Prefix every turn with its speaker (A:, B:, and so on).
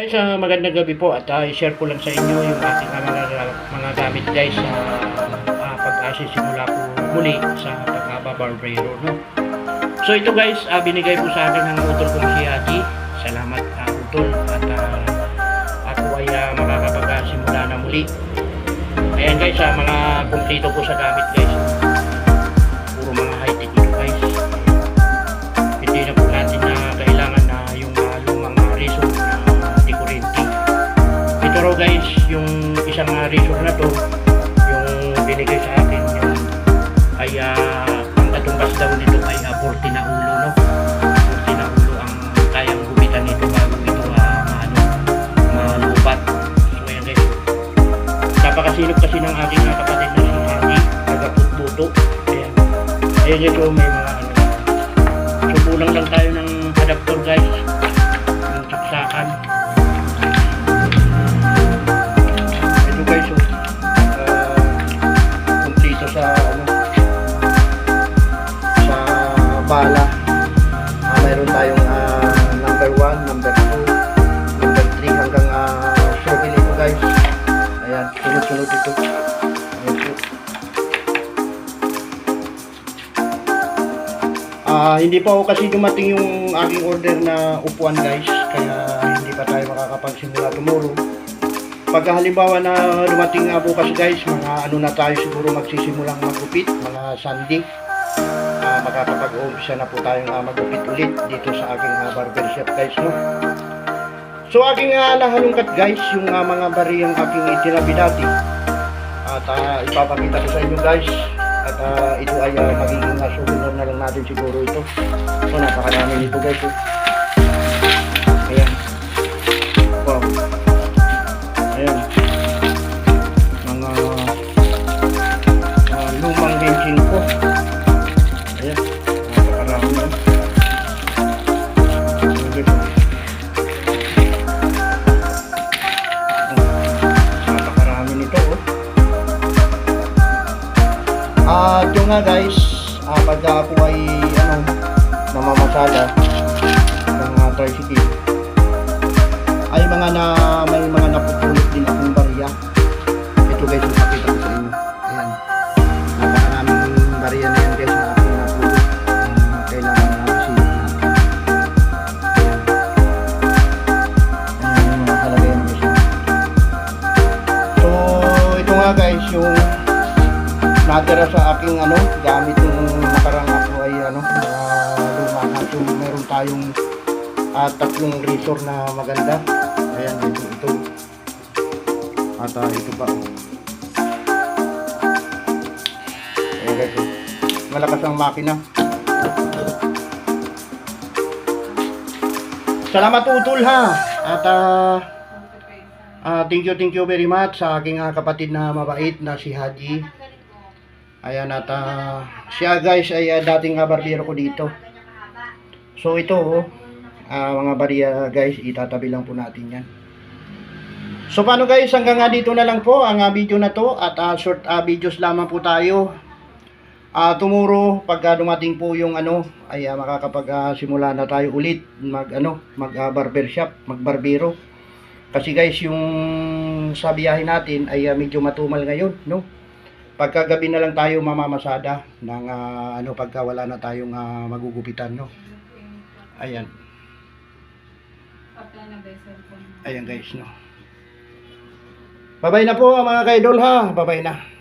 A: Guys, ah, magandang gabi po at ah, i-share ko lang sa inyo yung ating ah, mga, mga gamit guys sa uh, pag-asisimula ko muli sa pag-aba barbero. No? So ito guys, ah, binigay po sa akin ng utol kong si Ati. Salamat uh, utol at ah, ako ay ah, makakapag-asimula na muli. Ayan guys, ah, mga kumplito po sa gamit guys. Raw guys, yung isang uh, resort na to, yung binigay sa akin, yung ay uh, ang katumbas daw nito ay uh, 40 na ulo, no? 40 na ulo ang kayang gumitan nito bago ito uh, maano, malupat. So ayan guys, napakasinop kasi ng aking uh, kapatid na si Hagi, taga-putbuto. Ayan. Ayan guys, oh, may mga ano, So kulang lang tayo ng Ah, hindi pa ako kasi dumating yung aking order na upuan guys, kaya hindi pa tayo makakapagsimula tomorrow. Pagka halimbawa na dumating nga bukas guys, mga ano na tayo siguro magsisimulang magupit, mga Sunday. Ah, makakapag-umpisa na po tayong uh, magupit ulit dito sa aking uh, barber shop guys, no? So aking uh, nahalungkat guys, yung uh, mga bariyang aking itinabi dati. At ah, ipapakita ko sa inyo guys, at ah, ito ay uh, magiging uh, souvenir na lang natin siguro ito. So napakarami nito guys. Oh. Ayan. At yung nga guys, ah, pag ako ay ano, namamasada ng uh, tricycle, ay mga na may mga napupulot din akong barya. Ito guys, yung pakita ko sa inyo. Ayan. Napakaraming barya na yan guys na aking napulot. Ah, kailangan na silip natin. Ayan. Ayan yung mga kalagayan guys. So, ito nga guys, yung natira sa aking ano, gamit nung nakarang ako ay ano, na luma na. So, meron tayong ah, tatlong razor na maganda. Ayan, ito, ito. At ah, ito pa. Ayan guys, malakas ang makina. Salamat utol ha. At ah, ah, thank you, thank you very much sa aking ah, kapatid na mabait na si Haji. Ayan at ah, siya guys ay ah, dating uh, barbero ko dito. So ito oh, ah, mga barya guys, itatabi lang po natin yan. So paano guys, hanggang nga dito na lang po ang ah, video na to at ah, short ah, videos lamang po tayo. Ah, tomorrow pag ah, dumating po yung ano ay ah, makakapag ah, simula na tayo ulit mag ano, mag ah, barbershop, magbarbero. Kasi guys, yung sa natin ay ah, medyo matumal ngayon, no? Pagkagabi na lang tayo mamamasada ng ah, ano pagka wala na tayong ah, magugupitan no? Ayan. Ayan guys no? Babay na po mga kaidol ha? Babay na